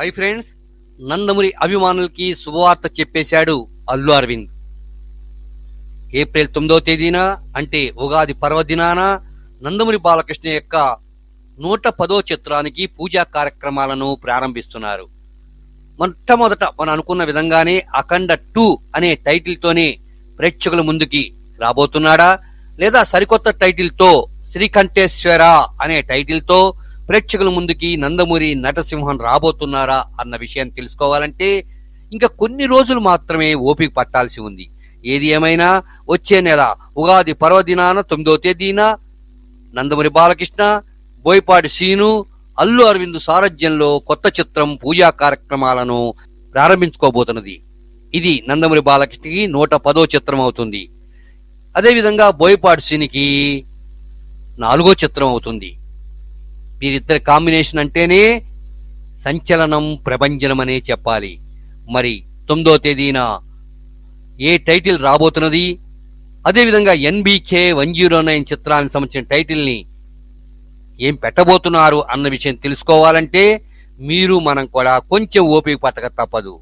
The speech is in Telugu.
హాయ్ ఫ్రెండ్స్ నందమూరి అభిమానులకి శుభవార్త చెప్పేశాడు అల్లు అరవింద్. ఏప్రిల్ తొమ్మిదవ తేదీన అంటే ఉగాది పర్వదినాన నందమూరి బాలకృష్ణ యొక్క నూట పదో చిత్రానికి పూజా కార్యక్రమాలను ప్రారంభిస్తున్నారు. మొట్టమొదట మనం అనుకున్న విధంగానే అఖండ టూ అనే టైటిల్తోనే ప్రేక్షకుల ముందుకి రాబోతున్నాడా? లేదా సరికొత్త టైటిల్తో శ్రీకంఠేశ్వర అనే టైటిల్తో తో ప్రేక్షకుల ముందుకి నందమూరి నటసింహం రాబోతున్నారా అన్న విషయం తెలుసుకోవాలంటే ఇంకా కొన్ని రోజులు మాత్రమే ఓపిక పట్టాల్సి ఉంది. ఏది ఏమైనా వచ్చే నెల ఉగాది పర్వదినాన తొమ్మిదో తేదీన నందమూరి బాలకృష్ణ బోయపాటి సీను అల్లు అరవింద్ సారథ్యంలో కొత్త చిత్రం పూజా కార్యక్రమాలను ప్రారంభించుకోబోతున్నది. ఇది నందమూరి బాలకృష్ణకి నూట పదో చిత్రం అవుతుంది. అదేవిధంగా బోయపాటి సీనికి నాలుగో చిత్రం అవుతుంది. వీరిద్దరి కాంబినేషన్ అంటేనే సంచలనం ప్రభంజనం అనే చెప్పాలి. మరి తొమ్మిదో తేదీన ఏ టైటిల్ రాబోతున్నది? అదేవిధంగా ఎన్బీకే వన్ జీరో నైన్ చిత్రానికి సంబంధించిన టైటిల్ని ఏం పెట్టబోతున్నారు అన్న విషయం తెలుసుకోవాలంటే మీరు మనం కూడా కొంచెం ఓపిక పట్టక తప్పదు.